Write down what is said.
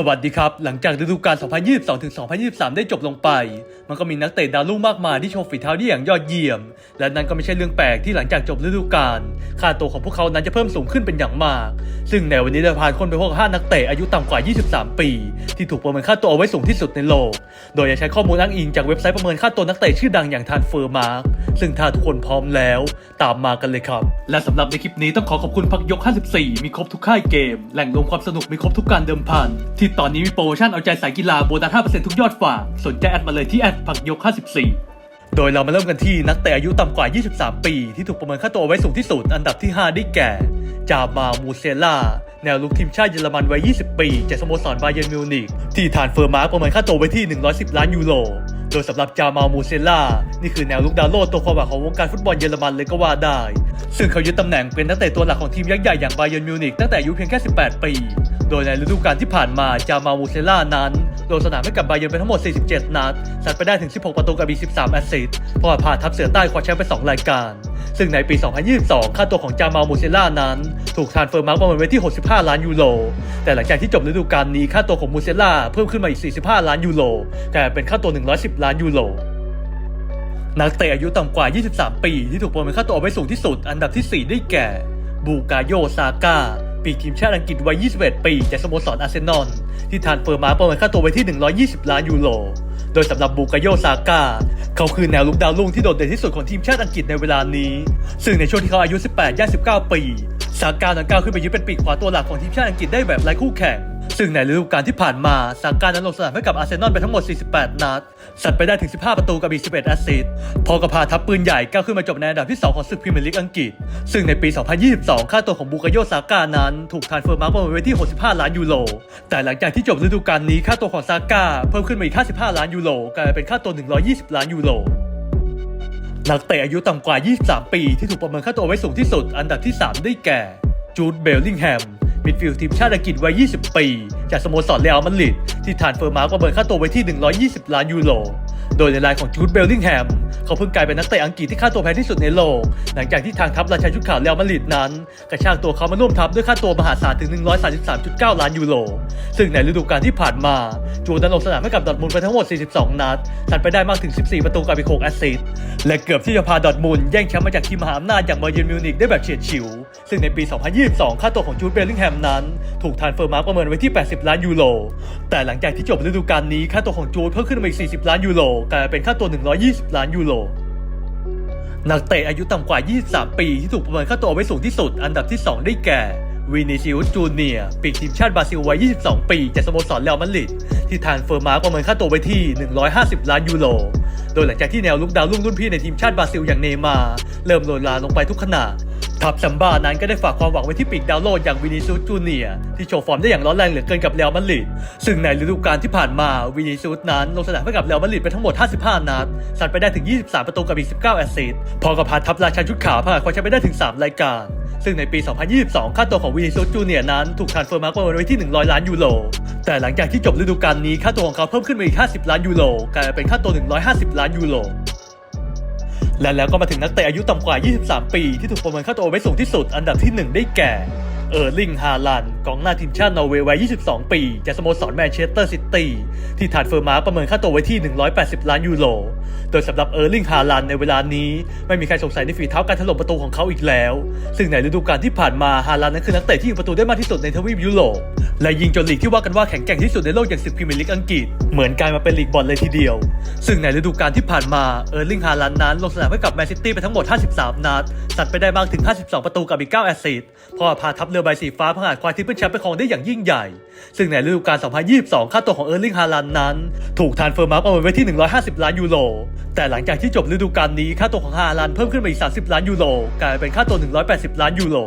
สวัสดีครับ หลังจากฤดูกาล 2022-2023 ได้จบลงไป มันก็มีนักเตะดาวรุ่งมากมายที่โชว์ฝีเท้าได้อย่างยอดเยี่ยม และนั่นก็ไม่ใช่เรื่องแปลกที่หลังจากจบฤดูกาล ค่าตัวของพวกเขานั้นจะเพิ่มสูงขึ้นเป็นอย่างมาก ซึ่งในวันนี้เราพาคนไปพบกับ5นักเตะอายุต่ำกว่า 23 ปี ที่ถูกประเมินค่าตัวเอาไว้สูงที่สุดในโลก โดยจะใช้ข้อมูลอ้างอิงจากเว็บไซต์ประเมินค่าตัวนักเตะชื่อดังอย่างทานเฟอร์มาร์กซึ่งถ้าทุกคนพร้อมแล้ว ตามมากันเลยครับ และสำหรับในคลิปนี้ต้องขอขอบคุณพักยก 54 มีครบทุกค่ายเกม แหล่งรวมความสนุกมีครบทุกการเดิมพันที่ตอนนี้มีโปรโมชั่นเอาใจสายกีฬาโบนัส5%ทุกยอดฝาก สนใจแอดมาเลยที่แอดพักยก 54 โดยเรามาเริ่มกันที่นักเตะอายุต่ำกว่า 23 ปี ที่ถูกประเมินค่าตัวไว้สูงที่สุด อันดับที่ 5 ได้แก่ จามามูเซล่า แนวลุกทีมชาติเยอรมันวัย 20 ปี จากสโมสรบาเยิร์นมิวนิกที่ฐานเฟอร์มาร์กประเมินค่าตัวไว้ที่ 110 ล้านยูโรโดยสำหรับจามามูเซล่า นี่คือแนวลุกดาวโลดตัวความหวังของวงการฟุตบอลเยอรมันเลยก็ว่าได้ ซึ่งเขายึดตำแหน่งเป็นนักเตะตัวหลักของทีมยักษ์ใหญ่อย่างบาเยิร์นมิวนิกตั้งแต่อายุเพียงแค่ 18 ปี โดยในฤดูกาลที่ผ่านมาจามามูเซล่านั้นลงสนามให้กับบาเยิร์นไปทั้งหมด 47 นัดสัดไปได้ถึง 16 ประตูกับอีก 13 แอสซิสต์พราะว่าพาทัพเสือใต้คว้าแชมป์ไป 2 รายการ ซึ่งในปี 2022 ค่าตัวของจามามูเซล่านั้น ถูกทานเฟอร์มาร์กประเมินไว้ที่ 65 ล้านยูโร แต่หลังจากที่จบฤดูกาลนี้ค่าตัวของมูเซล่าเพิ่มขึ้นมาอีก 45 ล้านยูโรกลายเป็นค่าตัว 110 ล้านยูโรนักเตะอายุต่ำกว่า 23 ปี ที่ถูกประเมินค่าตัวเอาไว้สูงที่สุด อันดับที่ 4 ได้แก่ บูกาโยซาก้า ปีกทีมชาติอังกฤษวัย 21 ปี จากสโมสรอาร์เซนอลที่ทานเฟอร์มาประเมินค่าตัวไว้ที่ 120 ล้านยูโร โดยสำหรับบูกาโยซาก้า เขาคือแนวลุกดาวรุ่งที่โดดเด่นที่สุดของทีมชาติอังกฤษในเวลานี้ ซึ่งในช่วงที่เขาอายุ 18ย่าง19 ปี ซาก้านั้นก้าวขึ้นไปยึดเป็นปีกขวาตัวหลักของทีมชาติอังกฤษได้แบบไร้คู่แข่ง ซึ่งในฤดูกาลที่ผ่านมาซาก้านั้นลงสนามให้กับอาร์เซนอลไปทั้งหมด 48 นัด สัดไปได้ถึง 15 ประตูกับอีก 11 แอสซิสต์พอกระพาทัพปืนใหญ่ก้าวขึ้นมาจบในอันดับที่ 2 ของศึกพรีเมียร์ลีกอังกฤษ ซึ่งในปี 2022 ค่าตัวของบูกาโยซาก้านั้นถูกทานเฟอร์มาร์กประเมินไว้ที่ 65 ล้านยูโร แต่หลังจากที่จบฤดูกาลนี้ค่าตัวของซาก้าเพิ่มขึ้นมาอีก 55 ล้านยูโรกลายเป็นค่าตัว 120 ล้านยูโรนักเตะอายุต่ำกว่า 23 ปี ที่ถูกประเมินค่าตัวไว้สูงที่สุด อันดับที่ 3 ได้แก่จูดเบลลิงแฮม มิดฟิลด์ทีมชาติอังกฤษวัย 20 ปี จากสโมสรเรอัลมาดริดที่ฐานเฟอร์มาร์กประเมินค่าตัวไว้ที่ 120 ล้านยูโร โดยในรายของจูดเบลลิงแฮม เขาเพิ่งกลายเป็นนักเตะอังกฤษที่ค่าตัวแพงที่สุดในโลก หลังจากที่ทางทัพราชาชุดขาวเรอัลมาดริดนั้น กระชากตัวเขามาร่วมทัพด้วยค่าตัวมหาศาลถึง 133.9 ล้านยูโร ซึ่งในฤดูกาลที่ผ่านมา จูดันลงสนามให้กับดอทมุนไปทั้งหมด 42 นัดสัดไปได้มากถึง 14 ประตูกับอีก6แอสซิสต์และเกือบที่จะพาดอทมุนแย่งแชมป์มาจากทีมมหาอำนาจอย่างบาเยิร์นมิวนิกได้แบบเฉียดฉิว ซึ่งในปี 2022 ค่าตัวของจูดเบลลิงแฮมนั้น ถูกทานเฟอร์มาร์กประเมินไว้ที่ 80 ล้านยูโร แต่หลังจากที่จบฤดูกาลนี้ค่าตัวของจูดเพิ่มขึ้นมาอีก 40 ล้านยูโรกลายเป็นค่าตัว 120 ล้านยูโรนักเตะอายุต่ำกว่า 23 ปี ที่ถูกประเมินค่าตัวเอาไว้สูงที่สุด อันดับที่ 2 ได้แก่วินิซิอุสจูเนียร์ปีกทีมชาติบราซิลวัย 22 ปีจากสโมสรเรอัลมาดริดที่ทานเฟอร์มาร์ประเมินค่าตัวไว้ที่ 150 ล้านยูโร โดยหลังจากที่แนวลุกดาวรุ่งรุ่นพี่ในทีมชาติบราซิลอย่างเนมา เริ่มโรยลาลงไปทุกขณะ ทัพซัมบ้านั้นก็ได้ฝากความหวังไว้ที่ปีกดาวโลดอย่างวินิซูสจูเนียที่โชว์ฟอร์มได้อย่างร้อนแรงเหลือเกินกับเรอัลมาดริดซึ่งในฤดูกาลที่ผ่านมาวินิซูสนั้นลงสนามให้กับเรอัลมาดริดไปทั้งหมด 55 นัดสัดไปได้ถึง 23 ประตูกับอีก 19 แอสซิสต์พอกับพาทัพราชาชุดขาวผ่านคว้าแชมป์ไปได้ถึง 3 รายการ ซึ่งในปี 2022 ค่าตัวของวินิซูสจูเนียนั้นถูกทรานเฟอร์มาร์กไว้ที่ 100 ล้านยูโรแต่หลังจากที่จบฤดูกาลนี้ค่าตัวของเขาเพิ่มขึ้นมาอีก 50 ล้านยูโรกลายเป็นค่าตัว 150 ล้านยูโร และแล้วก็มาถึงนักเตะอายุต่ำกว่า 23 ปี ที่ถูกประเมินค่าตัวไว้สูงที่สุดอันดับที่ 1 ได้แก่ เออร์ลิง ฮาลันกองหน้าทีมชาตินอร์เวย์วัย 22 ปี จากสโมสรแมนเชสเตอร์ซิตี้ ที่ฐานเฟอร์มาร์ประเมินค่าตัวไว้ที่ 180 ล้านยูโร โดยสำหรับเออร์ลิง ฮาลันในเวลานี้ ไม่มีใครสงสัยในฝีเท้าการถล่มประตูของเขาอีกแล้ว ซึ่งในฤดูกาลที่ผ่านมา ฮาลันนั้นคือนักเตะที่ยิงประตูได้มากที่สุดในทวีปยุโรป และยิงจนลีกที่ว่ากันว่าแข็งแกร่งที่สุดในโลกอย่างศึกพรีเมียร์ลีกอังกฤษ เหมือนกลายมาเป็นลีกบอลเลยทีเดียว ซึ่งในฤดูกาลที่ผ่านมาเออร์ลิง ฮาลันนั้นลงสนามให้กับแมนซิตี้ไปทั้งหมด 53 นัด สัดไปได้มากถึง 52 ประตูกับอีก 9 แอสซิสต์พราะว่าพาทัพเรือใบสีฟ้าพังอาจคว้าทิปเปิลแชมป์ไปครองได้อย่างยิ่งใหญ่ ซึ่งในฤดูกาล 2022 ค่าตัวของเออร์ลิงฮาลันนั้น ถูกทานเฟอร์มาร์กประเมินไว้ที่ 150 ล้านยูโร แต่หลังจากที่จบฤดูกาลนี้ค่าตัวของฮาลันเพิ่มขึ้นมาอีก 30 ล้านยูโรกลายเป็นค่าตัว 180 ล้านยูโร